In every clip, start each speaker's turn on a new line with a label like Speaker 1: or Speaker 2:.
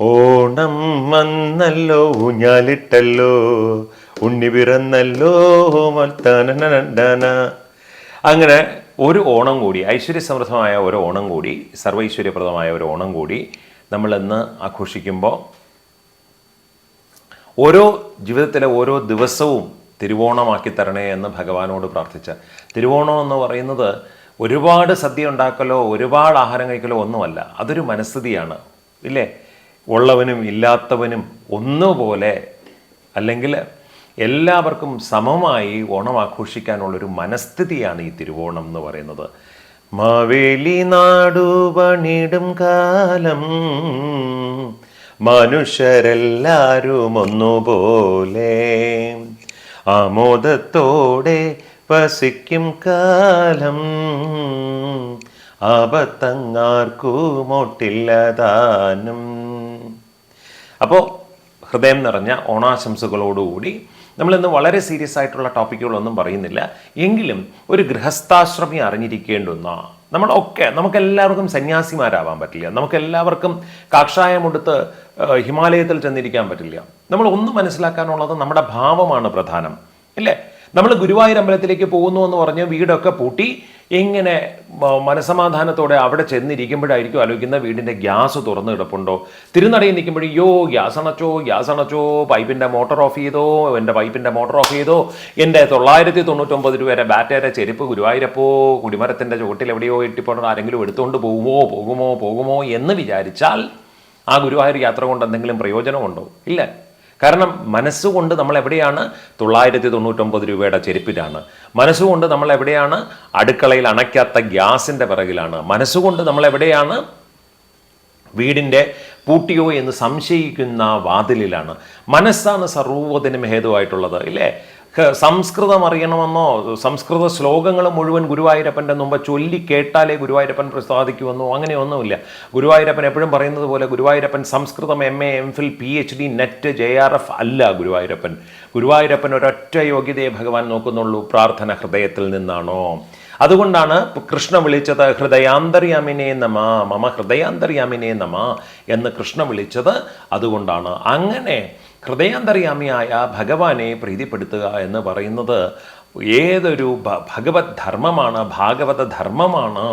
Speaker 1: ഓണം വന്നല്ലോ ഊഞ്ഞാലിട്ടല്ലോ ഉണ്ണി പിറന്നല്ലോ. അങ്ങനെ ഒരു ഓണം കൂടി ഐശ്വര്യസമൃദ്ധമായ ഒരു ഓണം കൂടി സർവൈശ്വര്യപ്രദമായ ഒരു ഓണം കൂടി നമ്മൾ ഇന്ന് ആഘോഷിക്കുമ്പോൾ ഓരോ ജീവിതത്തിലെ ഓരോ ദിവസവും തിരുവോണമാക്കി തരണേ എന്ന് ഭഗവാനോട് പ്രാർത്ഥിച്ച തിരുവോണം എന്ന് പറയുന്നത് ഒരുപാട് സദ്യ ഉണ്ടാക്കലോ ഒരുപാട് ആഹാരം കഴിക്കലോ ഒന്നുമല്ല അതൊരു മനസ്ഥിതിയാണ് ഇല്ലേ ഉള്ളവനും ഇല്ലാത്തവനും ഒന്നുപോലെ അല്ലെങ്കിൽ എല്ലാവർക്കും സമമായി ഓണം ആഘോഷിക്കാനുള്ളൊരു മനസ്ഥിതിയാണ് ഈ തിരുവോണം എന്ന് പറയുന്നത്. മാവേലി നാടു പണിടും കാലം മനുഷ്യരെല്ലാരും ഒന്നുപോലെ. ആമോദത്തോടെ വസിക്കും കാലം ആപത്തങ്ങാർക്കുമൊട്ടില്ലതാനും അപ്പോൾ ഹൃദയം നിറഞ്ഞ ഓണാശംസകളോടുകൂടി നമ്മളിന്ന് വളരെ സീരിയസ് ആയിട്ടുള്ള ടോപ്പിക്കുകളൊന്നും പറയുന്നില്ല. എങ്കിലും ഒരു ഗൃഹസ്ഥാശ്രമി അറിഞ്ഞിരിക്കേണ്ടുന്ന നമ്മളൊക്കെ നമുക്കെല്ലാവർക്കും സന്യാസിമാരാവാൻ പറ്റില്ല. നമുക്കെല്ലാവർക്കും കാക്ഷായമെടുത്ത് ഹിമാലയത്തിൽ ചെന്നിരിക്കാൻ പറ്റില്ല. നമ്മൾ ഒന്ന് മനസ്സിലാക്കാനുള്ളത് നമ്മുടെ ഭാവമാണ് പ്രധാനം. ഇല്ലേ? നമ്മൾ ഗുരുവായൂർ അമ്പലത്തിലേക്ക് പോകുന്നു എന്ന് പറഞ്ഞ് വീടൊക്കെ പൂട്ടി ഇങ്ങനെ മനസമാധാനത്തോടെ അവിടെ ചെന്നിരിക്കുമ്പോഴായിരിക്കും ആലോചിക്കുന്ന വീടിന്റെ ഗ്യാസ് തുറന്നു കിടപ്പുണ്ടോ? തിരുനടയിൽ നിൽക്കുമ്പോഴും യോ ഗ്യാസ് അണച്ചോ ഗ്യാസ് അണച്ചോ പൈപ്പിന്റെ മോട്ടർ ഓഫ് ചെയ്തോ എന്റെ പൈപ്പിന്റെ മോട്ടർ ഓഫ് ചെയ്തോ എന്റെ തൊള്ളായിരത്തി തൊണ്ണൂറ്റൊമ്പത് രൂപയുടെ ബാറ്റയുടെ ചെരുപ്പ് ഗുരുവായൂരപ്പോ കുടിമരത്തിന്റെ ചുവട്ടിൽ എവിടെയോ ഇട്ടിപ്പോണോ ആരെങ്കിലും എടുത്തുകൊണ്ട് പോകുമോ പോകുമോ പോകുമോ എന്ന് വിചാരിച്ചാൽ ആ ഗുരുവായൂർ യാത്ര കൊണ്ട് എന്തെങ്കിലും പ്രയോജനമുണ്ടോ? ഇല്ല. കാരണം മനസ്സുകൊണ്ട് നമ്മൾ എവിടെയാണ് തൊള്ളായിരത്തി തൊണ്ണൂറ്റൊമ്പത് രൂപയുടെ ചെരുപ്പിലാണ്. മനസ്സുകൊണ്ട് നമ്മൾ എവിടെയാണ് അടുക്കളയിൽ അണയ്ക്കാത്ത ഗ്യാസിന്റെ പിറകിലാണ്. മനസ്സുകൊണ്ട് നമ്മൾ എവിടെയാണ് വീടിന്റെ പൂട്ടിയോ എന്ന് സംശയിക്കുന്ന വാതിലിലാണ്. മനസ്സാണ് സർവതിനും ഹേതുവായിട്ടുള്ളത് ഇല്ലേ? സംസ്കൃതം അറിയണമെന്നോ സംസ്കൃത ശ്ലോകങ്ങൾ മുഴുവൻ ഗുരുവായൂരപ്പന്റെ മുമ്പ് ചൊല്ലി കേട്ടാലേ ഗുരുവായൂരപ്പൻ പ്രസാദിക്കുമെന്നോ അങ്ങനെയൊന്നുമില്ല. ഗുരുവായൂരപ്പൻ എപ്പോഴും പറയുന്നത് പോലെ ഗുരുവായൂരപ്പൻ സംസ്കൃതം M A M Phil P H D NET J R F അല്ല ഗുരുവായൂരപ്പൻ. ഗുരുവായൂരപ്പൻ ഒരൊറ്റ യോഗ്യതയെ ഭഗവാൻ നോക്കുന്നുള്ളൂ പ്രാർത്ഥന ഹൃദയത്തിൽ നിന്നാണോ? അതുകൊണ്ടാണ് കൃഷ്ണ വിളിച്ചത് ഹൃദയാന്തര്യാമിനെ നമ മമ ഹൃദയാന്തര്യാമിനെ നമ എന്ന് കൃഷ്ണ വിളിച്ചത്. അതുകൊണ്ടാണ്. അങ്ങനെ ഹൃദയാന്തര്യാമിയായ ഭഗവാനെ പ്രീതിപ്പെടുത്തുക എന്ന് പറയുന്നത് ഏതൊരു ഭഗവത് ധർമ്മമാണ് ഭാഗവത ധർമ്മമാണ്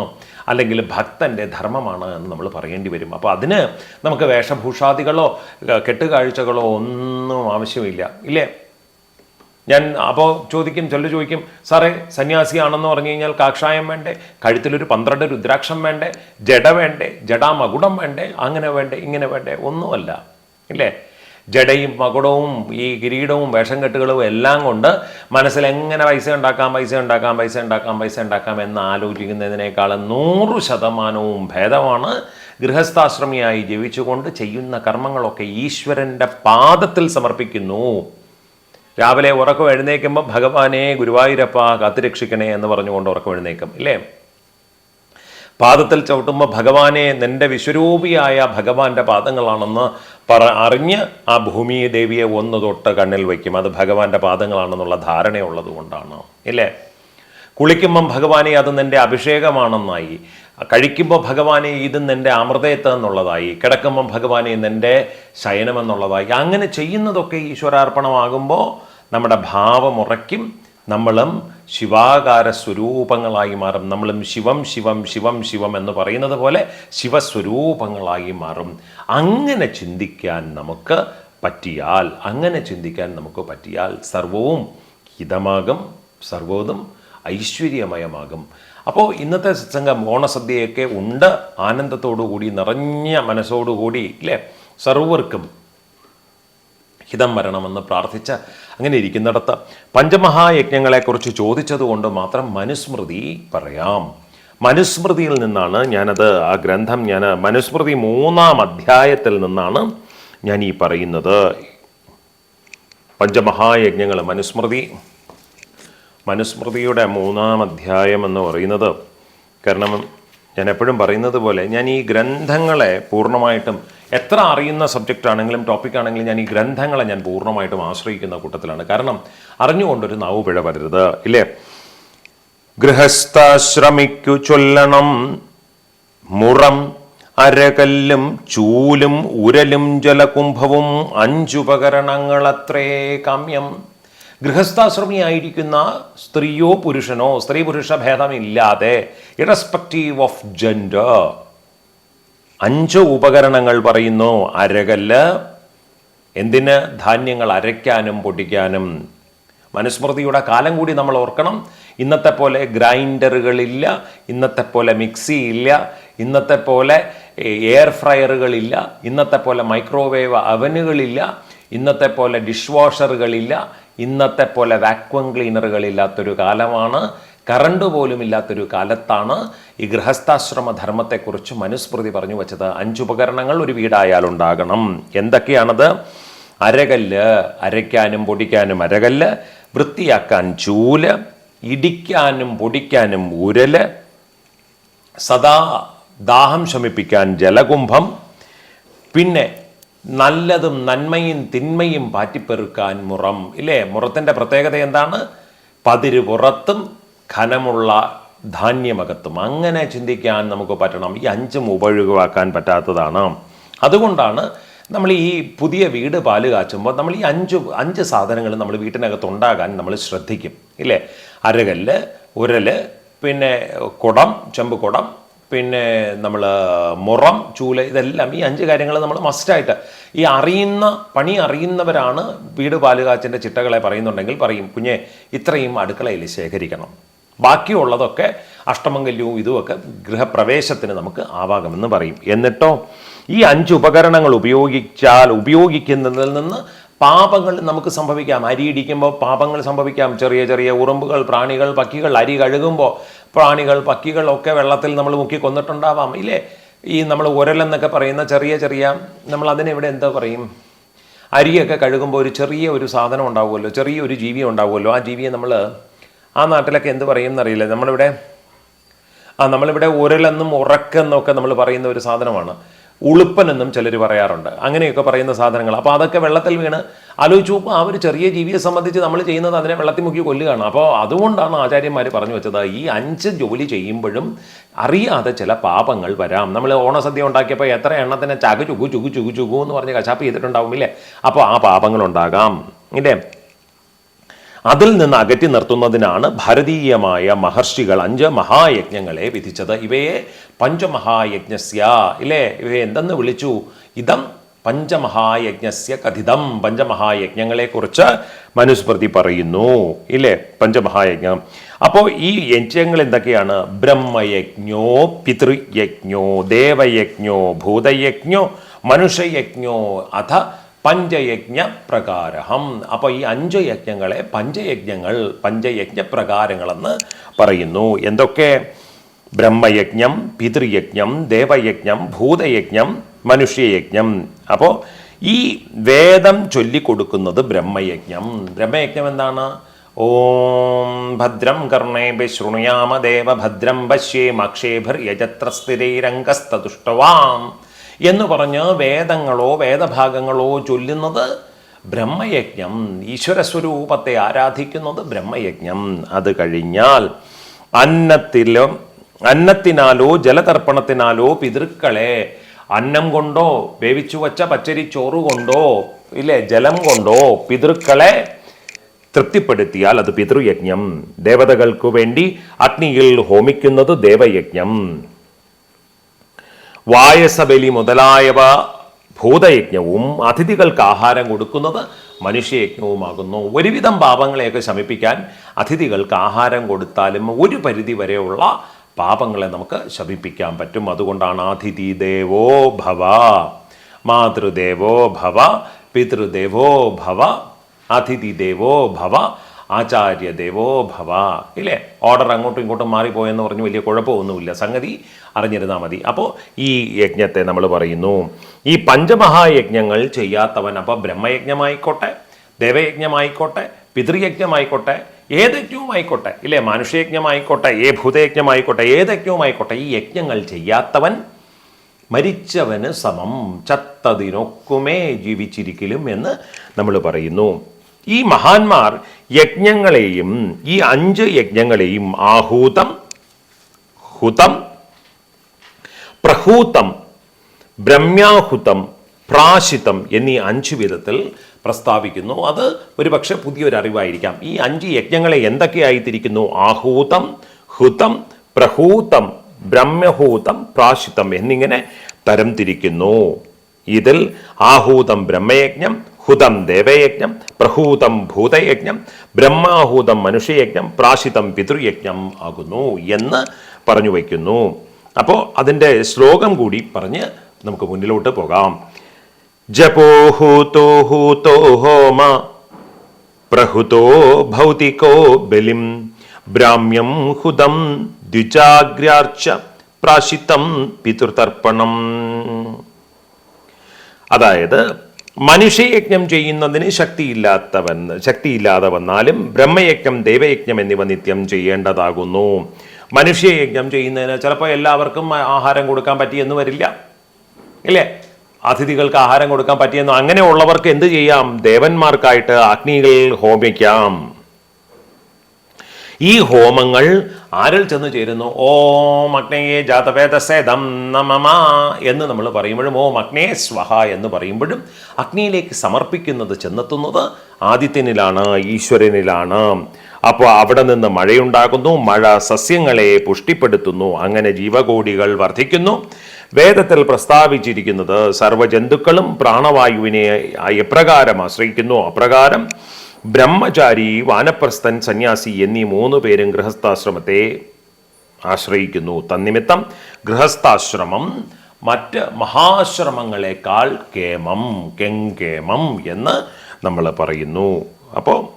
Speaker 1: അല്ലെങ്കിൽ ഭക്തന്റെ ധർമ്മമാണ് എന്ന് നമ്മൾ പറയേണ്ടി വരും. അപ്പോൾ അതിന് നമുക്ക് വേഷഭൂഷാദികളോ കെട്ടുകാഴ്ചകളോ ഒന്നും ആവശ്യമില്ല. ഇല്ലേ? ഞാൻ അപ്പോൾ ചോദിക്കും ചൊല്ലു ചോദിക്കും സാറേ സന്യാസിയാണെന്ന് പറഞ്ഞു കഴിഞ്ഞാൽ കാക്ഷായം വേണ്ടേ? കഴുത്തിലൊരു പന്ത്രണ്ട് രുദ്രാക്ഷം വേണ്ടേ? ജട വേണ്ടേ? ജടാമകുടം വേണ്ടേ? അങ്ങനെ വേണ്ടേ? ഇങ്ങനെ വേണ്ടേ? ഒന്നുമല്ല. ഇല്ലേ? ജടയും മകുടവും ഈ കിരീടവും വേഷം കെട്ടുകളും എല്ലാം കൊണ്ട് മനസ്സിൽ എങ്ങനെ പൈസ ഉണ്ടാക്കാം പൈസ ഉണ്ടാക്കാം പൈസ ഉണ്ടാക്കാം പൈസ ഉണ്ടാക്കാം എന്ന് ആലോചിക്കുന്നതിനേക്കാൾ നൂറ് ശതമാനവും ഭേദമാണ് ഗൃഹസ്ഥാശ്രമിയായി ജീവിച്ചുകൊണ്ട് ചെയ്യുന്ന കർമ്മങ്ങളൊക്കെ ഈശ്വരന്റെ പാദത്തിൽ സമർപ്പിക്കുന്നു. രാവിലെ ഉറക്കം എഴുന്നേൽക്കുമ്പോൾ ഭഗവാനെ ഗുരുവായൂരപ്പ കാത്തുരക്ഷിക്കണേ എന്ന് പറഞ്ഞുകൊണ്ട് ഉറക്കം എഴുന്നേക്കും ഇല്ലേ? പാദത്തിൽ ചവിട്ടുമ്പോൾ ഭഗവാനെ നിന്റെ വിശ്വരൂപിയായ ഭഗവാന്റെ പാദങ്ങളാണെന്ന് പറ അറിഞ്ഞ് ആ ഭൂമിയെ ദേവിയെ ഒന്ന് തൊട്ട് കണ്ണിൽ വയ്ക്കും. അത് ഭഗവാന്റെ പാദങ്ങളാണെന്നുള്ള ധാരണയുള്ളത് കൊണ്ടാണ്. ഇല്ലേ? കുളിക്കുമ്പം ഭഗവാനെ അത് നിന്റെ അഭിഷേകമാണെന്നായി. കഴിക്കുമ്പോൾ ഭഗവാനെ ഇത് നിന്റെ അമൃതയത്വം എന്നുള്ളതായി കിടക്കുമ്പം ഭഗവാനെ നിന്റെ ശയനമെന്നുള്ളതായി. അങ്ങനെ ചെയ്യുന്നതൊക്കെ ഈശ്വരാർപ്പണമാകുമ്പോൾ നമ്മുടെ ഭാവം ഉറയ്ക്കും. നമ്മളും ശിവാകാര സ്വരൂപങ്ങളായി മാറും. നമ്മളും ശിവം ശിവം ശിവം ശിവം എന്ന് പറയുന്നത് പോലെ ശിവസ്വരൂപങ്ങളായി മാറും. അങ്ങനെ ചിന്തിക്കാൻ നമുക്ക് പറ്റിയാൽ അങ്ങനെ ചിന്തിക്കാൻ നമുക്ക് പറ്റിയാൽ സർവവും ഹിതമാകും സർവതും ഐശ്വര്യമയമാകും. അപ്പോൾ ഇന്നത്തെ സത്സംഗം ഓണസദ്യയൊക്കെ ഉണ്ട്. ആനന്ദത്തോടു കൂടി നിറഞ്ഞ മനസ്സോടുകൂടി ഇല്ലേ? സർവർക്കും ഹിതം വരണമെന്ന് പ്രാർത്ഥിച്ച അങ്ങനെ ഇരിക്കുന്നിടത്ത് പഞ്ചമഹായജ്ഞങ്ങളെക്കുറിച്ച് ചോദിച്ചതുകൊണ്ട് മാത്രം മനുസ്മൃതി പറയാം. മനുസ്മൃതിയിൽ നിന്നാണ് ഞാനത് ആ ഗ്രന്ഥം ഞാൻ മനുസ്മൃതി മൂന്നാം അധ്യായത്തിൽ നിന്നാണ് ഞാൻ ഈ പറയുന്നത്. പഞ്ചമഹായജ്ഞങ്ങൾ മനുസ്മൃതി. മനുസ്മൃതിയുടെ മൂന്നാം അധ്യായം എന്ന് പറയുന്നത് കാരണം ഞാൻ എപ്പോഴും പറയുന്നത് പോലെ ഞാൻ ഈ ഗ്രന്ഥങ്ങളെ പൂർണമായിട്ടും എത്ര അറിയുന്ന സബ്ജക്റ്റ് ആണെങ്കിലും ടോപ്പിക് ആണെങ്കിലും ഞാൻ ഈ ഗ്രന്ഥങ്ങളെ ഞാൻ പൂർണമായിട്ടും ആശ്രയിക്കുന്ന കൂട്ടത്തിലാണ്. കാരണം അറിഞ്ഞുകൊണ്ടൊരു നാവ് പിഴ വരരുത് ഇല്ലേ? ഗൃഹസ്ഥാശ്രമിക്കു ചൊല്ലണം. മുറം അരകല്ലും ചൂലും ഉരലും ജലകുംഭവും അഞ്ചുപകരണങ്ങളത്രേ കാമ്യം. ഗൃഹസ്ഥാശ്രമിയായിരിക്കുന്ന സ്ത്രീയോ പുരുഷനോ സ്ത്രീ പുരുഷ ഭേദമില്ലാതെ ഇറസ്പെക്റ്റീവ് ഓഫ് ജെൻഡർ അഞ്ച് ഉപകരണങ്ങൾ പറയുന്നു അരകല്ല് എന്തിന് ധാന്യങ്ങൾ അരയ്ക്കാനും പൊടിക്കാനും. മനുസ്മൃതിയുടെ കാലം കൂടി നമ്മൾ ഓർക്കണം. ഇന്നത്തെ പോലെ ഗ്രൈൻഡറുകളില്ല ഇന്നത്തെ പോലെ മിക്സി ഇല്ല ഇന്നത്തെ പോലെ എയർ ഫ്രയറുകളില്ല ഇന്നത്തെ പോലെ മൈക്രോവേവ് അവനുകളില്ല ഇന്നത്തെ പോലെ ഡിഷ് വാഷറുകളില്ല ഇന്നത്തെ പോലെ വാക്വം ക്ലീനറുകളില്ലാത്തൊരു കാലമാണ്. കറണ്ട് പോലും ഇല്ലാത്തൊരു കാലത്താണ് ഈ ഗൃഹസ്ഥാശ്രമ ധർമ്മത്തെക്കുറിച്ച് മനുസ്മൃതി പറഞ്ഞു വച്ചത്. അഞ്ചുപകരണങ്ങൾ ഒരു വീടായാൽ ഉണ്ടാകണം. എന്തൊക്കെയാണത്? അരകല്ല് അരയ്ക്കാനും പൊടിക്കാനും അരകല്ല് വൃത്തിയാക്കാൻ ചൂൽ ഇടിക്കാനും പൊടിക്കാനും ഉരൽ സദാ ദാഹം ശമിപ്പിക്കാൻ ജലകുംഭം പിന്നെ നല്ലതും നന്മയും തിന്മയും പാറ്റിപ്പെറുക്കാൻ മുറം. ഇല്ലേ? മുറത്തിന്റെ പ്രത്യേകത എന്താണ്? പതിര് പുറത്തും ഘനമുള്ള ധാന്യമകത്തും. അങ്ങനെ ചിന്തിക്കാൻ നമുക്ക് പറ്റണം. ഈ അഞ്ചും ഉപയോഗമാക്കാൻ പറ്റാത്തതാണ്. അതുകൊണ്ടാണ് നമ്മൾ ഈ പുതിയ വീട് പാൽ കാച്ചുമ്പോൾ നമ്മൾ ഈ അഞ്ച് അഞ്ച് സാധനങ്ങൾ നമ്മൾ വീട്ടിനകത്ത് ഉണ്ടാകാൻ നമ്മൾ ശ്രദ്ധിക്കും. ഇല്ലേ? അരകല്ല് ഉരൽ പിന്നെ കുടം ചെമ്പ് കുടം പിന്നെ നമ്മൾ മുറം ചൂല ഇതെല്ലാം ഈ അഞ്ച് കാര്യങ്ങൾ നമ്മൾ മസ്റ്റായിട്ട് ഈ അറിയുന്ന പണി അറിയുന്നവരാണ് വീട് പാലുകാച്ചിന്റെ ചിട്ടകളെ പറയുന്നുണ്ടെങ്കിൽ പറയും കുഞ്ഞെ ഇത്രയും അടുക്കളയിൽ ശേഖരിക്കണം. ബാക്കിയുള്ളതൊക്കെ അഷ്ടമംഗല്യവും ഇതുമൊക്കെ ഗൃഹപ്രവേശത്തിന് നമുക്ക് ആവാകമെന്ന് പറയും. എന്നിട്ടോ ഈ അഞ്ച് ഉപകരണങ്ങൾ ഉപയോഗിച്ചാൽ ഉപയോഗിക്കുന്നതിൽ നിന്ന് പാപങ്ങൾ നമുക്ക് സംഭവിക്കാം. അരി ഇടിക്കുമ്പോൾ പാപങ്ങൾ സംഭവിക്കാം. ചെറിയ ചെറിയ ഉറുമ്പുകൾ പ്രാണികൾ പക്കികൾ അരി കഴുകുമ്പോൾ പ്രാണികൾ പക്കികൾ ഒക്കെ വെള്ളത്തിൽ നമ്മൾ മുക്കി കൊന്നിട്ടുണ്ടാവാം. ഇല്ലേ? ഈ നമ്മൾ ഉരലെന്നൊക്കെ പറയുന്ന ചെറിയ ചെറിയ നമ്മൾ അതിനെവിടെ എന്താ പറയും? അരിയൊക്കെ കഴുകുമ്പോൾ ഒരു ചെറിയ ഒരു സാധനം ഉണ്ടാവുമല്ലോ. ചെറിയൊരു ജീവി ഉണ്ടാവുമല്ലോ. ആ ജീവിയെ നമ്മൾ ആ നാട്ടിലൊക്കെ എന്ത് പറയും എന്നറിയില്ല നമ്മളിവിടെ ആ നമ്മളിവിടെ ഉരലെന്നും ഉറക്കെന്നൊക്കെ നമ്മൾ പറയുന്ന ഒരു സാധനമാണ്. ഉളുപ്പനെന്നും ചിലർ പറയാറുണ്ട്. അങ്ങനെയൊക്കെ പറയുന്ന സാധനങ്ങൾ. അപ്പോൾ അതൊക്കെ വെള്ളത്തിൽ വീണ് ആലോചിച്ചു ആ ഒരു ചെറിയ ജീവിയെ സംബന്ധിച്ച് നമ്മൾ ചെയ്യുന്നത് അതിനെ വെള്ളത്തിൽ മുക്കി കൊല്ലുകയാണ്. അപ്പോൾ അതുകൊണ്ടാണ് ആചാര്യന്മാർ പറഞ്ഞു വെച്ചത് ഈ അഞ്ച് ജോലി ചെയ്യുമ്പോഴും അറിയാതെ ചില പാപങ്ങൾ വരാം. നമ്മൾ ഓണസദ്യ ഉണ്ടാക്കിയപ്പോൾ എത്ര എണ്ണത്തിനെ ചകു ചുകു ചുകു ചുകു ചുകു എന്ന് പറഞ്ഞ് കശാപ്പ് ചെയ്തിട്ടുണ്ടാവും ഇല്ലേ അപ്പോൾ ആ പാപങ്ങൾ ഉണ്ടാകാം. ഇല്ലേ? അതിൽ നിന്ന് അകറ്റി നിർത്തുന്നതിനാണ് ഭാരതീയമായ മഹർഷികൾ അഞ്ച് മഹായജ്ഞങ്ങളെ വിധിച്ചത്. ഇവയെ പഞ്ചമഹായജ്ഞസ്യ ഇല്ലേ? ഇവയെ എന്തെന്ന് വിളിച്ചു? ഇതം പഞ്ചമഹായജ്ഞസ്യ കഥിതം. പഞ്ചമഹായജ്ഞങ്ങളെക്കുറിച്ച് മനുസ്മൃതി പറയുന്നു ഇല്ലേ? പഞ്ചമഹായജ്ഞം. അപ്പോൾ ഈ യജ്ഞങ്ങൾ എന്തൊക്കെയാണ്? ബ്രഹ്മയജ്ഞോ പിതൃയജ്ഞോ ദേവയജ്ഞോ ഭൂതയജ്ഞോ മനുഷ്യയജ്ഞോ അഥ പഞ്ചയജ്ഞ പ്രകാരഹം അപ്പോൾ ഈ അഞ്ച് യജ്ഞങ്ങളെ പഞ്ചയജ്ഞങ്ങൾ പഞ്ചയജ്ഞ പ്രകാരങ്ങളെന്ന് പറയുന്നു. എന്തൊക്കെ? ബ്രഹ്മയജ്ഞം പിതൃയജ്ഞം ദേവയജ്ഞം ഭൂതയജ്ഞം മനുഷ്യയജ്ഞം. അപ്പോൾ ഈ വേദം ചൊല്ലിക്കൊടുക്കുന്നത് ബ്രഹ്മയജ്ഞം. ബ്രഹ്മയജ്ഞം എന്താണ്? ഓം ഭദ്രം കർണേ ശൃണുയാമ ദേവ ഭദ്രം പശ്യേമക്ഷേഭർ യജത്ര സ്ഥിരൈരംഗസ്തുഷ്ടവാം എന്ന് പറഞ്ഞ് വേദങ്ങളോ വേദഭാഗങ്ങളോ ചൊല്ലുന്നത് ബ്രഹ്മയജ്ഞം ഈശ്വര സ്വരൂപത്തെ ആരാധിക്കുന്നത് ബ്രഹ്മയജ്ഞം. അത് കഴിഞ്ഞാൽ അന്നത്തിലും അന്നത്തിനാലോ ജലതർപ്പണത്തിനാലോ പിതൃക്കളെ അന്നം കൊണ്ടോ വേവിച്ചു വച്ച പച്ചരി ചോറ് കൊണ്ടോ ഇല്ലേ ജലം കൊണ്ടോ പിതൃക്കളെ തൃപ്തിപ്പെടുത്തിയാൽ അത് പിതൃയജ്ഞം. ദേവതകൾക്കു വേണ്ടി അഗ്നിയിൽ ഹോമിക്കുന്നത് ദേവയജ്ഞം. വായസബലി മുതലായവ ഭൂതയജ്ഞവും അതിഥികൾക്ക് ആഹാരം കൊടുക്കുന്നത് മനുഷ്യയജ്ഞവുമാകുന്നു. ഒരുവിധം പാപങ്ങളെയൊക്കെ ശമിപ്പിക്കാൻ അതിഥികൾക്ക് ആഹാരം കൊടുത്താലും ഒരു പരിധി വരെയുള്ള പാപങ്ങളെ നമുക്ക് ശമിപ്പിക്കാൻ പറ്റും. അതുകൊണ്ടാണ് അതിഥി ദേവോ ഭവ മാതൃദേവോ ഭവ പിതൃദേവോ ഭവ അതിഥി ദേവോ ഭവ ആചാര്യ ദേവോ ഭവ ഇല്ലേ? ഓർഡർ അങ്ങോട്ടും ഇങ്ങോട്ടും മാറിപ്പോയെന്ന് പറഞ്ഞ് വലിയ കുഴപ്പമൊന്നുമില്ല. സംഗതി അറിഞ്ഞിരുന്നാൽ മതി. അപ്പോൾ ഈ യജ്ഞത്തെ നമ്മൾ പറയുന്നു. ഈ പഞ്ചമഹായജ്ഞങ്ങൾ ചെയ്യാത്തവൻ അപ്പോൾ ബ്രഹ്മയജ്ഞമായിക്കോട്ടെ ദേവയജ്ഞമായിക്കോട്ടെ പിതൃയജ്ഞമായിക്കോട്ടെ ഏത് യജ്ഞവുമായിക്കോട്ടെ ഇല്ലേ? മനുഷ്യയജ്ഞമായിക്കോട്ടെ ഏ ഭൂതയജ്ഞമായിക്കോട്ടെ ഏത് യജ്ഞവുമായിക്കോട്ടെ ഈ യജ്ഞങ്ങൾ ചെയ്യാത്തവൻ മരിച്ചവന് സമം ചത്തതിനൊക്കുമേ ജീവിച്ചിരിക്കലും എന്ന് നമ്മൾ പറയുന്നു. ഈ മഹാന്മാർ യജ്ഞങ്ങളെയും ഈ അഞ്ച് യജ്ഞങ്ങളെയും ആഹൂതം ഹുതം പ്രഹൂതം ബ്രഹ്മ്യാഹുതം പ്രാശിതം എന്നീ അഞ്ച് വിധത്തിൽ പ്രസ്താവിക്കുന്നു. അത് ഒരുപക്ഷെ പുതിയൊരു അറിവായിരിക്കാം ഈ അഞ്ച് യജ്ഞങ്ങളെ എന്തൊക്കെയായി തിരിക്കുന്നു ആഹൂതം ഹുതം പ്രഹൂതം ബ്രഹ്മഹൂതം പ്രാശിതം എന്നിങ്ങനെ തരംതിരിക്കുന്നു. ഇതിൽ ആഹൂതം ബ്രഹ്മയജ്ഞം ഹുതം ദേവയജ്ഞം പ്രഹൂതം ഭൂതയജ്ഞം ബ്രഹ്മാഹൂതം മനുഷ്യയജ്ഞം പ്രാശിതം പിതൃയജ്ഞം ആകുന്നു എന്ന് പറഞ്ഞു വയ്ക്കുന്നു. അപ്പോൾ അതിന്റെ ശ്ലോകം കൂടി പറഞ്ഞ് നമുക്ക് മുന്നിലോട്ട് പോകാം. ജപോ ഹൂതോ ഹൂതോ ഹോമ പ്രഹുതോ ഭൗതികോ ബലിം ബ്രാഹ്മ്യം ഹുതം ദ്വിജാഗ്രാർച്ച പ്രാശിത്തം പിതൃതർപ്പണം. അതായത് മനുഷ്യയജ്ഞം ചെയ്യുന്നതിന് ശക്തിയില്ലാത്തവൻ ശക്തിയില്ലാതെ വന്നാലും ബ്രഹ്മയജ്ഞം ദേവയജ്ഞം എന്നിവ നിത്യം ചെയ്യേണ്ടതാകുന്നു. മനുഷ്യയജ്ഞം ചെയ്യുന്നതിന് ചിലപ്പോൾ എല്ലാവർക്കും ആഹാരം കൊടുക്കാൻ പറ്റിയെന്ന് വരില്ല. ഇല്ലേ? അതിഥികൾക്ക് ആഹാരം കൊടുക്കാൻ പറ്റിയെന്ന് അങ്ങനെയുള്ളവർക്ക് എന്ത് ചെയ്യാം? ദേവന്മാർക്കായിട്ട് അഗ്നികൾ ഹോമിക്കാം. ഈ ഹോമങ്ങൾ ആരിൽ ചെന്ന് ചേരുന്നു? ഓം അഗ്നയെ ജാതവേദസേദം നമമാ എന്ന് നമ്മൾ പറയുമ്പോഴും ഓം അഗ്നേ സ്വഹ എന്ന് പറയുമ്പോഴും അഗ്നിയിലേക്ക് സമർപ്പിക്കുന്നത് ചെന്നെത്തുന്നത് ആദിത്യനിലാണ് ഈശ്വരനിലാണ്. അപ്പോൾ അവിടെ നിന്ന് മഴയുണ്ടാകുന്നു മഴ സസ്യങ്ങളെ പുഷ്ടിപ്പെടുത്തുന്നു അങ്ങനെ ജീവകോടികൾ വർദ്ധിക്കുന്നു. വേദത്തിൽ പ്രസ്താവിച്ചിരിക്കുന്നത് സർവജന്തുക്കളും പ്രാണവായുവിനെ എപ്രകാരം ആശ്രയിക്കുന്നു. അപ്രകാരം ബ്രഹ്മചാരി വാനപ്രസ്ഥൻ സന്യാസി എന്നീ മൂന്ന് പേരും ഗൃഹസ്ഥാശ്രമത്തെ ആശ്രയിക്കുന്നു. തന്നിമിത്തം ഗൃഹസ്ഥാശ്രമം മറ്റ് മഹാശ്രമങ്ങളെക്കാൾ കേമം കെങ്കേമം എന്ന് നമ്മൾ പറയുന്നു. അപ്പോൾ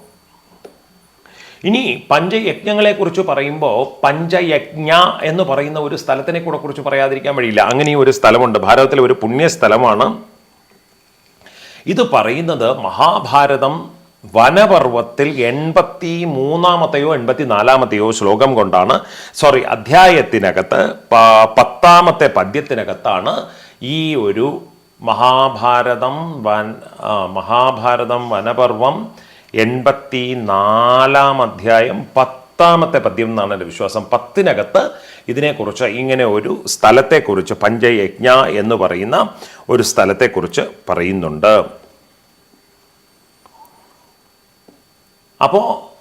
Speaker 1: ഇനി പഞ്ചയജ്ഞങ്ങളെ കുറിച്ച് പറയുമ്പോൾ പഞ്ചയജ്ഞ എന്ന് പറയുന്ന ഒരു സ്ഥലത്തിനെ കൂടെ കുറിച്ച് പറയാതിരിക്കാൻ വഴിയില്ല. അങ്ങനെ ഒരു സ്ഥലമുണ്ട്. ഭാരതത്തിലെ ഒരു പുണ്യസ്ഥലമാണ്. ഇത് പറയുന്നത് മഹാഭാരതം വനപർവത്തിൽ എൺപത്തി മൂന്നാമത്തെയോ എൺപത്തി നാലാമത്തെയോ ശ്ലോകം കൊണ്ടാണ് സോറി അധ്യായത്തിനകത്ത് പത്താമത്തെ പദ്യത്തിനകത്താണ് ഈ ഒരു മഹാഭാരതം വൻ മഹാഭാരതം വനപർവം എൺപത്തി നാലാം അധ്യായം പത്താമത്തെ പദ്യം എന്നാണ് എന്റെ വിശ്വാസം. പത്തിനകത്ത് ഇതിനെക്കുറിച്ച് ഇങ്ങനെ ഒരു സ്ഥലത്തെക്കുറിച്ച് പഞ്ചയജ്ഞ എന്ന് പറയുന്ന ഒരു സ്ഥലത്തെക്കുറിച്ച് പറയുന്നുണ്ട്. അപ്പോൾ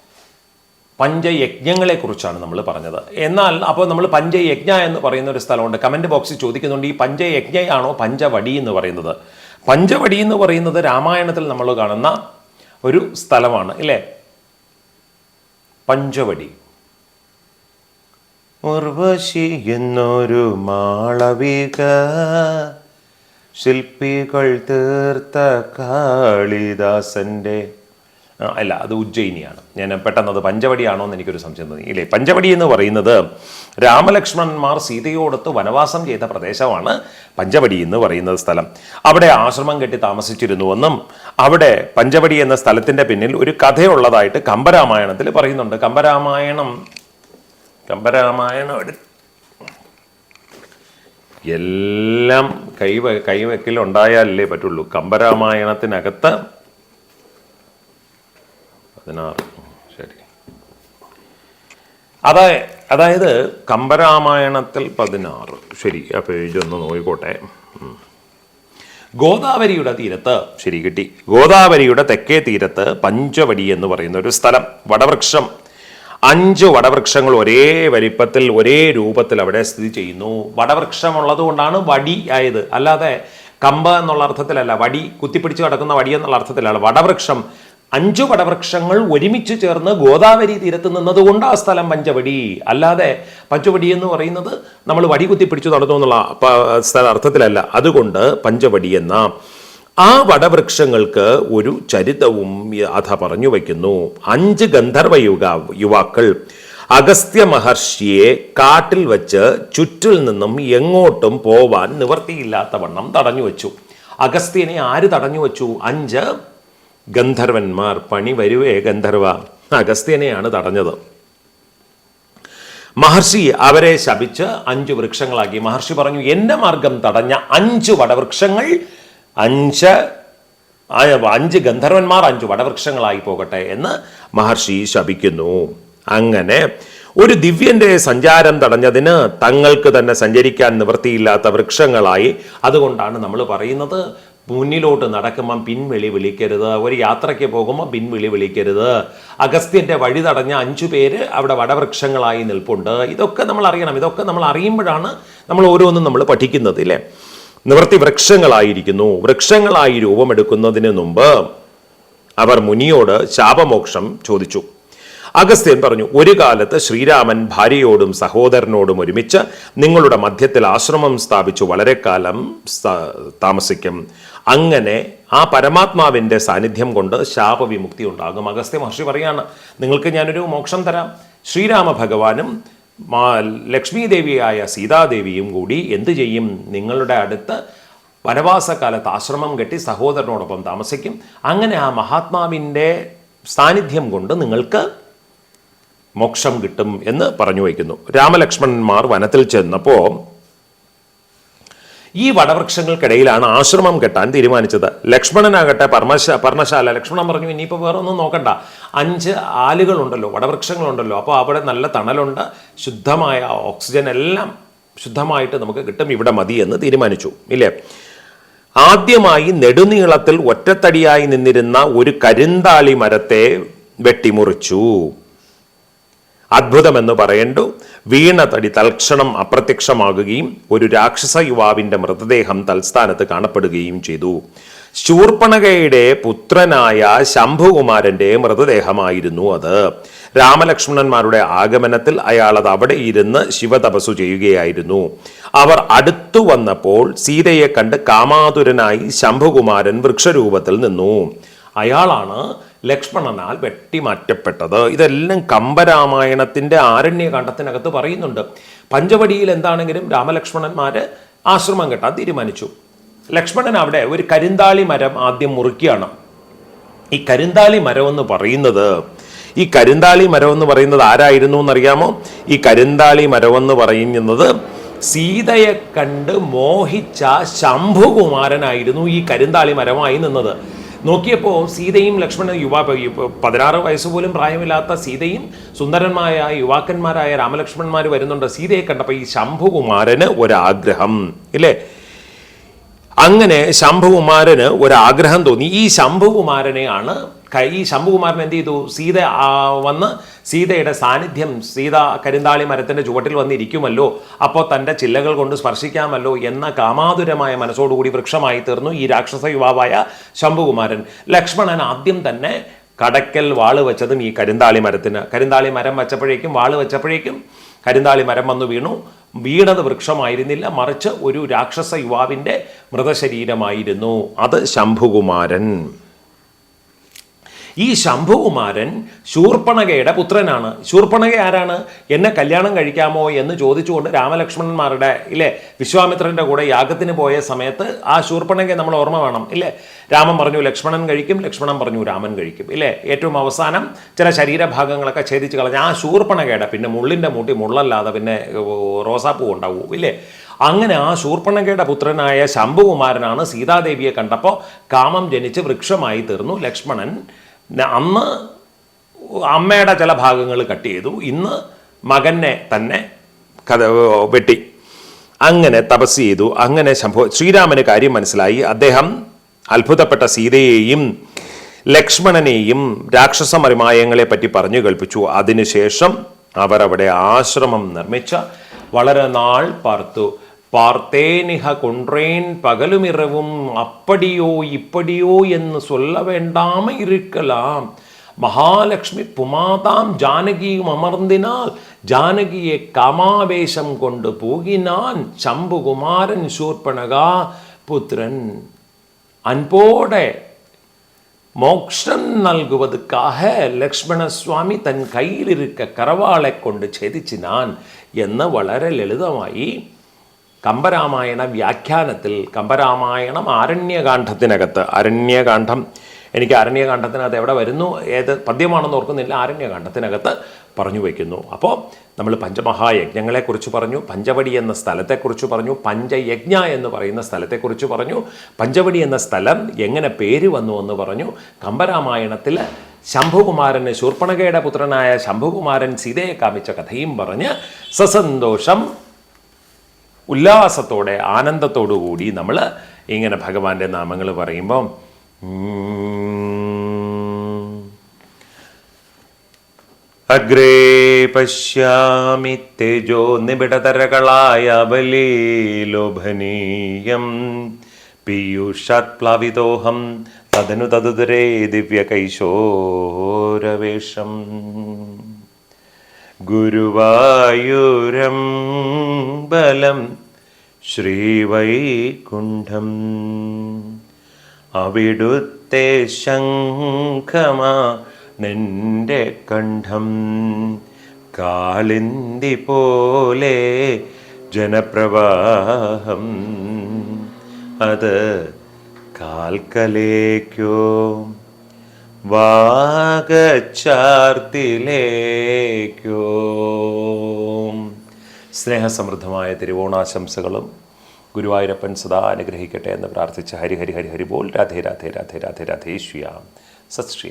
Speaker 1: പഞ്ചയജ്ഞങ്ങളെ കുറിച്ചാണ് നമ്മൾ പറഞ്ഞത്. എന്നാൽ അപ്പോൾ നമ്മൾ പഞ്ചയജ്ഞ എന്ന് പറയുന്ന ഒരു സ്ഥലമുണ്ട്. കമന്റ് ബോക്സിൽ ചോദിക്കുന്നുണ്ട് ഈ പഞ്ചയജ്ഞയാണോ പഞ്ചവടി എന്ന് പറയുന്നത്? പഞ്ചവടി എന്ന് പറയുന്നത് രാമായണത്തിൽ നമ്മൾ കാണുന്ന ഒരു സ്ഥലമാണ് ഇല്ലേ? പഞ്ചവടി. ഉർവശി എന്നൊരു മാളവിക ശില്പികൾ തീർത്ത കാളിദാസന്റെ ആ, അല്ല അത് ഉജ്ജയിനിയാണ്. ഞാൻ പെട്ടെന്ന് അത് പഞ്ചവടിയാണോ എന്ന് എനിക്കൊരു സംശയം തോന്നി. ഇല്ലേ പഞ്ചവടി എന്ന് പറയുന്നത് രാമലക്ഷ്മണന്മാർ സീതയോടൊത്ത് വനവാസം ചെയ്ത പ്രദേശമാണ് പഞ്ചവടി എന്ന് പറയുന്ന സ്ഥലം. അവിടെ ആശ്രമം കെട്ടി താമസിച്ചിരുന്നുവെന്നും അവിടെ പഞ്ചവടി എന്ന സ്ഥലത്തിന്റെ പിന്നിൽ ഒരു കഥയുള്ളതായിട്ട് കമ്പരാമായണത്തിൽ പറയുന്നുണ്ട്. കമ്പരാമായണം കമ്പരാമായണം എല്ലാം കൈവ കൈവെക്കലുണ്ടായാലല്ലേ പറ്റുള്ളൂ. കമ്പരാമായണത്തിനകത്ത് പതിനാറ് ശരി. അതായ അതായത് കമ്പരാമായണത്തിൽ പതിനാറ്. ശരി ആ പേജ് ഒന്ന് നോക്കിക്കോട്ടെ. ഗോദാവരിയുടെ തീരത്ത് ശരി കിട്ടി. ഗോദാവരിയുടെ തെക്കേ തീരത്ത് പഞ്ചവടി എന്ന് പറയുന്ന ഒരു സ്ഥലം വടവൃക്ഷം. അഞ്ച് വടവൃക്ഷങ്ങൾ ഒരേ വലിപ്പത്തിൽ ഒരേ രൂപത്തിൽ അവിടെ സ്ഥിതി ചെയ്യുന്നു. വടവൃക്ഷം ഉള്ളത് കൊണ്ടാണ് വടി ആയത്. അല്ലാതെ കമ്പ എന്നുള്ള അർത്ഥത്തിലല്ല വടി കുത്തിപ്പിടിച്ച് കിടക്കുന്ന വടി എന്നുള്ള അർത്ഥത്തിലല്ല. വടവൃക്ഷം അഞ്ചു വടവൃക്ഷങ്ങൾ ഒരുമിച്ച് ചേർന്ന് ഗോദാവരി തീരത്ത് നിന്നതുകൊണ്ട് ആ സ്ഥലം പഞ്ചവടി. അല്ലാതെ പഞ്ചവടി എന്ന് പറയുന്നത് നമ്മൾ വടി കുത്തിപ്പിടിച്ചു നടന്നു എന്നുള്ള അർത്ഥത്തിലല്ല. അതുകൊണ്ട് പഞ്ചവടി എന്ന ആ വടവൃക്ഷങ്ങൾക്ക് ഒരു ചരിതവും അഥ പറഞ്ഞു വയ്ക്കുന്നു. അഞ്ച് ഗന്ധർവ യുഗ യുവാക്കൾ അഗസ്ത്യ മഹർഷിയെ കാട്ടിൽ വച്ച് ചുറ്റിൽ നിന്നും എങ്ങോട്ടും പോവാൻ നിവർത്തിയില്ലാത്ത വണ്ണം തടഞ്ഞു വച്ചു. അഗസ്ത്യനെ ആര് തടഞ്ഞു വച്ചു? അഞ്ച് ഗന്ധർവന്മാർ പണി വരുവേ ഗന്ധർവ. അഗസ്ത്യനെയാണ് തടഞ്ഞത്. മഹർഷി അവരെ ശപിച്ച് അഞ്ച് വൃക്ഷങ്ങളാക്കി. മഹർഷി പറഞ്ഞു എന്റെ മാർഗം തടഞ്ഞ അഞ്ച് വടവൃക്ഷങ്ങൾ അഞ്ച് അഞ്ച് ഗന്ധർവന്മാർ അഞ്ച് വടവൃക്ഷങ്ങളായി പോകട്ടെ എന്ന് മഹർഷി ശപിക്കുന്നു. അങ്ങനെ ഒരു ദിവ്യന്റെ സഞ്ചാരം തടഞ്ഞതിന് തങ്ങൾക്ക് തന്നെ സഞ്ചരിക്കാൻ നിവൃത്തിയില്ലാത്ത വൃക്ഷങ്ങളായി. അതുകൊണ്ടാണ് നമ്മൾ പറയുന്നത് മുന്നിലോട്ട് നടക്കുമ്പം പിൻവിളി വിളിക്കരുത്. ഒരു യാത്രയ്ക്ക് പോകുമ്പോൾ പിൻവിളി വിളിക്കരുത്. അഗസ്ത്യന്റെ വഴി തടഞ്ഞ അഞ്ചു പേര് അവിടെ വടവൃക്ഷങ്ങളായി നിൽപ്പുണ്ട്. ഇതൊക്കെ നമ്മൾ അറിയണം. ഇതൊക്കെ നമ്മൾ അറിയുമ്പോഴാണ് നമ്മൾ ഓരോന്നും നമ്മൾ പഠിക്കുന്നത് ഇല്ലേ? നിവൃത്തി വൃക്ഷങ്ങളായിരിക്കുന്നു. വൃക്ഷങ്ങളായി രൂപമെടുക്കുന്നതിന് മുമ്പ് അവർ മുനിയോട് ശാപമോക്ഷം ചോദിച്ചു. അഗസ്ത്യൻ പറഞ്ഞു ഒരു കാലത്ത് ശ്രീരാമൻ ഭാര്യയോടും സഹോദരനോടും ഒരുമിച്ച് നിങ്ങളുടെ മധ്യത്തിൽ ആശ്രമം സ്ഥാപിച്ചു. വളരെ കാലം താമസിക്കും. അങ്ങനെ ആ പരമാത്മാവിന്റെ സാന്നിധ്യം കൊണ്ട് ശാപവിമുക്തി ഉണ്ടാകും. അഗസ്ത്യ മഹർഷി പറയാണ് നിങ്ങൾക്ക് ഞാനൊരു മോക്ഷം തരാം. ശ്രീരാമ ഭഗവാനും ലക്ഷ്മി ദേവിയായ സീതാദേവിയും കൂടി എന്തു ചെയ്യും? നിങ്ങളുടെ അടുത്ത് വനവാസകാലത്ത് ആശ്രമം കെട്ടി സഹോദരനോടൊപ്പം താമസിക്കും. അങ്ങനെ ആ മഹാത്മാവിന്റെ സാന്നിധ്യം കൊണ്ട് നിങ്ങൾക്ക് മോക്ഷം കിട്ടും എന്ന് പറഞ്ഞു വയ്ക്കുന്നു. രാമലക്ഷ്മണന്മാർ വനത്തിൽ ചെന്നപ്പോൾ ഈ വടവൃക്ഷങ്ങൾക്കിടയിലാണ് ആശ്രമം കെട്ടാൻ തീരുമാനിച്ചത്. ലക്ഷ്മണനാകട്ടെ പർമശ പർണശാല ലക്ഷ്മണൻ പറഞ്ഞു ഇനിയിപ്പോൾ വേറെ ഒന്നും നോക്കണ്ട. അഞ്ച് ആലുകളുണ്ടല്ലോ വടവൃക്ഷങ്ങളുണ്ടല്ലോ. അപ്പോൾ അവിടെ നല്ല തണലുണ്ട് ശുദ്ധമായ ഓക്സിജൻ എല്ലാം ശുദ്ധമായിട്ട് നമുക്ക് കിട്ടും ഇവിടെ മതി എന്ന് തീരുമാനിച്ചു. ഇല്ലേ? ആദ്യമായി നെടുനീളത്തിൽ ഒറ്റത്തടിയായി നിന്നിരുന്ന ഒരു കരിന്താളി മരത്തെ വെട്ടിമുറിച്ചു. അത്ഭുതമെന്ന് പറയേണ്ടു. വീണ തടി തൽക്ഷണം അപ്രത്യക്ഷമാകുകയും ഒരു രാക്ഷസ യുവാവിന്റെ മൃതദേഹം തൽസ്ഥാനത്ത് കാണപ്പെടുകയും ചെയ്തു. ശൂർപ്പണകയുടെ പുത്രനായ ശംഭുകുമാരന്റെ മൃതദേഹമായിരുന്നു അത്. രാമലക്ഷ്മണന്മാരുടെ ആഗമനത്തിൽ അയാൾ അത് അവിടെ ഇരുന്ന് ശിവതപസ്സു ചെയ്യുകയായിരുന്നു. അവർ അടുത്തു വന്നപ്പോൾ സീതയെ കണ്ട് കാമാതുരനായി ശംഭുകുമാരൻ വൃക്ഷരൂപത്തിൽ നിന്നു. അയാളാണ് ലക്ഷ്മണനാൽ വെട്ടിമാറ്റപ്പെട്ടത്. ഇതെല്ലാം കമ്പരാമായണത്തിന്റെ ആരണ്യകാണ്ഡത്തിനകത്ത് പറയുന്നുണ്ട്. പഞ്ചവടിയിൽ എന്താണെങ്കിലും രാമലക്ഷ്മണന്മാര് ആശ്രമം കെട്ടാൻ തീരുമാനിച്ചു. ലക്ഷ്മണൻ അവിടെ ഒരു കരിന്താളി മരം ആദ്യം മുറിക്കുകയാണ്. ഈ കരിന്താളി മരം എന്ന് പറയുന്നത് ഈ കരിന്താളി മരം എന്ന് പറയുന്നത് ആരായിരുന്നു എന്നറിയാമോ? ഈ കരിന്താളി മരം എന്ന് പറയുന്നത് സീതയെ കണ്ട് മോഹിച്ച ശംഭുകുമാരനായിരുന്നു ഈ കരിന്താളി മരമായി നിന്നത്. നോക്കിയപ്പോൾ സീതയും ലക്ഷ്മണൻ യുവാ പതിനാറ് വയസ്സ് പോലും പ്രായമില്ലാത്ത സീതയും സുന്ദരന്മായ യുവാക്കന്മാരായ രാമലക്ഷ്മണന്മാർ വരുന്നുണ്ട്. സീതയെ കണ്ടപ്പോൾ ഈ ശംഭുകുമാരന് ഒരാഗ്രഹം. ഇല്ലേ? അങ്ങനെ ശംഭുകുമാരന് ഒരാഗ്രഹം തോന്നി. ഈ ശംഭുകുമാരനെയാണ് ഈ ശംഭുകുമാരൻ എന്ത് ചെയ്തു? സീത വന്ന് സീതയുടെ സാന്നിധ്യം സീത കരിന്താളി മരത്തിന്റെ ചുവട്ടിൽ വന്നിരിക്കുമല്ലോ. അപ്പോൾ തന്റെ ചില്ലകൾ കൊണ്ട് സ്പർശിക്കാമല്ലോ എന്ന കാമാതുരമായ മനസ്സോടുകൂടി വൃക്ഷമായി തീർന്നു ഈ രാക്ഷസ യുവാവായ ശംഭുകുമാരൻ. ലക്ഷ്മണൻ ആദ്യം തന്നെ കടക്കൽ വാൾ വെച്ചതും ഈ കരിന്താളി മരത്തിന്. കരിന്താളി മരം വെച്ചപ്പോഴേക്കും വാൾ വെച്ചപ്പോഴേക്കും കരിന്താളി മരം വന്നു വീണു. വീണത് വൃക്ഷമായിരുന്നില്ല. മറിച്ച് ഒരു രാക്ഷസ യുവാവിന്റെ മൃതശരീരമായിരുന്നു. അത് ശംഭുകുമാരൻ. ഈ ശംഭുകുമാരൻ ശൂർപ്പണകയുടെ പുത്രനാണ്. ശൂർപ്പണക ആരാണ്? എന്നെ കല്യാണം കഴിക്കാമോ എന്ന് ചോദിച്ചുകൊണ്ട് രാമലക്ഷ്മണന്മാരുടെ ഇല്ലേ വിശ്വാമിത്രന്റെ കൂടെ യാഗത്തിന് പോയ സമയത്ത് ആ ശൂർപ്പണകയെ നമ്മൾ ഓർമ്മ വേണം ഇല്ലേ? രാമൻ പറഞ്ഞു ലക്ഷ്മണൻ കഴിക്കും ലക്ഷ്മണൻ പറഞ്ഞു രാമൻ കഴിക്കും. ഇല്ലേ? ഏറ്റവും അവസാനം ചില ശരീരഭാഗങ്ങളൊക്കെ ഛേദിച്ച് കളഞ്ഞ ആ ശൂർപ്പണകയുടെ പിന്നെ മുള്ളിന്റെ മൂട്ടി മുള്ളല്ലാതെ പിന്നെ റോസാപ്പൂ ഉണ്ടാവൂ ഇല്ലേ? അങ്ങനെ ആ ശൂർപ്പണകയുടെ പുത്രനായ ശംഭുകുമാരനാണ് സീതാദേവിയെ കണ്ടപ്പോൾ കാമം ജനിച്ച് വൃക്ഷമായി തീർന്നു. ലക്ഷ്മണൻ അന്ന് അമ്മയുടെ ചില ഭാഗങ്ങൾ കട്ട് ചെയ്തു. ഇന്ന് മകനെ തന്നെ കഥ വെട്ടി. അങ്ങനെ തപസ് ചെയ്തു. അങ്ങനെ ശംഭു ശ്രീരാമന് കാര്യം മനസ്സിലായി. അദ്ദേഹം അത്ഭുതപ്പെട്ട സീതയെയും ലക്ഷ്മണനെയും രാക്ഷസ മറിമായങ്ങളെ പറ്റി പറഞ്ഞു കേൾപ്പിച്ചു. അതിനുശേഷം അവർ അവിടെ ആശ്രമം നിർമ്മിച്ച വളരെ നാൾ പാർത്തു. பார்த்தேனிக கொன்றேன் பகலுமிரவும் அப்படியோ இப்படியோ என்று சொல்ல வேண்டாம இருக்கலாம். மகாலட்சுமி புமாதாம் ஜானகியும் அமர்ந்தினால் ஜானகியை காமாவேஷம் கொண்டு போகினான். சம்புகுமாரன் சூர்பனகா புத்திரன். அன்போட மோக்ஷம் நல்குவதற்காக லக்ஷ்மண சுவாமி தன் கையில் இருக்க கரவாளை கொண்டு செதிச்சினான் என்ன வளர லலிதமாயி കമ്പരാമായണ വ്യാഖ്യാനത്തിൽ കമ്പരാമായണം ആരണ്യകാന്ഡത്തിനകത്ത്. അരണ്യകാന്ഡം എനിക്ക് അരണ്യകാന്ഡത്തിനകത്ത് എവിടെ വരുന്നു? ഏത് പദ്യമാണെന്ന് ഓർക്കുന്നില്ല. ആരണ്യകാന്ഡത്തിനകത്ത് പറഞ്ഞു വയ്ക്കുന്നു അപ്പോൾ നമ്മൾ പഞ്ചമഹായജ്ഞങ്ങളെക്കുറിച്ച് പറഞ്ഞു പഞ്ചവടി എന്ന സ്ഥലത്തെക്കുറിച്ച് പറഞ്ഞു പഞ്ചയജ്ഞ എന്ന് പറയുന്ന സ്ഥലത്തെക്കുറിച്ച് പറഞ്ഞു പഞ്ചവടി എന്ന സ്ഥലം എങ്ങനെ പേര് വന്നു എന്ന് പറഞ്ഞു. കമ്പരാമായണത്തിൽ ശംഭുകുമാരന് ശൂർപ്പണകയുടെ പുത്രനായ ശംഭുകുമാരൻ സീതയെ കാമിച്ച കഥയും പറഞ്ഞ് സസന്തോഷം ഉല്ലാസത്തോടെ ആനന്ദത്തോടു കൂടി നമ്മൾ ഇങ്ങനെ ഭഗവാന്റെ നാമങ്ങൾ പറയുമ്പം അഗ്രേ പശ്യാമി തേജോ നിബിഡതരകളായ ബലീലോഭനീയം പീയൂഷാത് പ്ലാവിതോഹം തദനു തതുതരേ ദിവ്യകൈശോരവേഷം. ഗുരുവായൂരം ബലം ശ്രീവൈകുണ്ഠം. അവിടുത്തെ ശംഖമാ നിന്റെ കണ്ഠം. കാളിന്തി പോലെ ജനപ്രവാഹം. അത് കാൽക്കലേക്കോ വാഗച്ചാർത്തിലേക്കോ സ്നേഹസമൃദ്ധമായ തിരുവോണാശംസകളും ഗുരുവായൂരപ്പൻ സദാ അനുഗ്രഹിക്കട്ടെ എന്ന് പ്രാർത്ഥിച്ച് ഹരിഹരി ഹരി ഹരി ബോൾ. രാധേ രാധേ രാധേ രാധേ രാധേ ശ്യാം സത് ശ്രീ